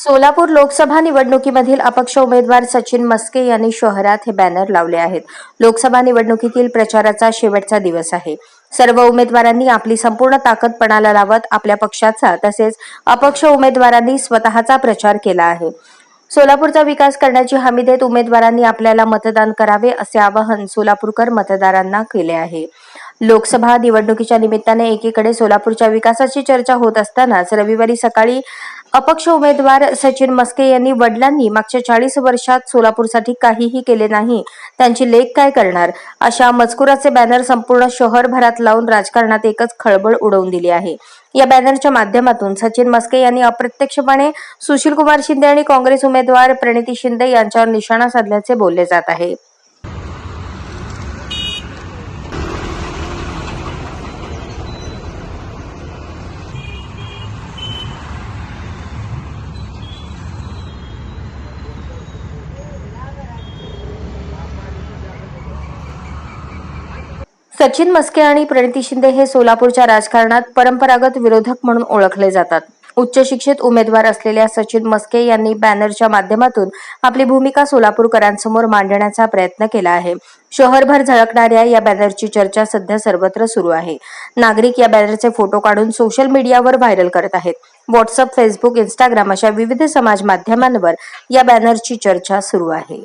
सोलापूर लोकसभा निवडणुकीमधील अपक्ष उमेदवार सचिन मस्के यांनी शहरात हे बॅनर लावले आहेत. लोकसभा निवडणुकीतील प्रचाराचा शेवटचा दिवस आहे. सर्व उमेदवारांनी आपली संपूर्ण ताकद पणाला लावत आपल्या पक्षाचा तसेच अपक्ष उमेदवारांनी स्वतःचा प्रचार केला आहे. सोलापूरचा विकास करण्याची हमी देत उमेदवारांनी आपल्याला मतदान करावे असे आवाहन सोलापूरकर मतदारांना केले आहे. लोकसभा निवडणुकीच्या निमित्ताने एकीकडे सोलापूरच्या विकासाची चर्चा होत असतानाच रविवारी सकाळी अपक्ष उमेदवार सचिन मस्के यांनी वडिलांनी मागच्या चाळीस वर्षात सोलापूरसाठी काहीही केले नाही. त्यांची लेख काय करणार? अशा मजकुराचे बॅनर संपूर्ण शहरभरात लावून राजकारणात एकच खळबळ उडवून दिली आहे. या बॅनरच्या माध्यमातून सचिन मस्के यांनी अप्रत्यक्षपणे सुशील कुमार शिंदे आणि काँग्रेस उमेदवार प्रणिती शिंदे यांच्यावर निशाणा साधल्याचे बोलले जात आहे. सचिन मस्के आणि प्रणिती शिंदे हे सोलापूरच्या राजकारणात परंपरागत विरोधक म्हणून ओळखले जातात. उच्च शिक्षित उमेदवार असलेल्या सचिन मस्के यांनी बॅनरच्या माध्यमातून आपली भूमिका सोलापूरकरांसमोर मांडण्याचा प्रयत्न केला आहे. शहरभर झळकणाऱ्या या बॅनरची चर्चा सध्या सर्वत्र सुरू आहे. नागरिक या बॅनरचे फोटो काढून सोशल मीडियावर व्हायरल करत आहेत. व्हॉट्सअप फेसबुक इंस्टाग्राम अशा विविध समाज माध्यमांवर या बॅनरची चर्चा सुरू आहे.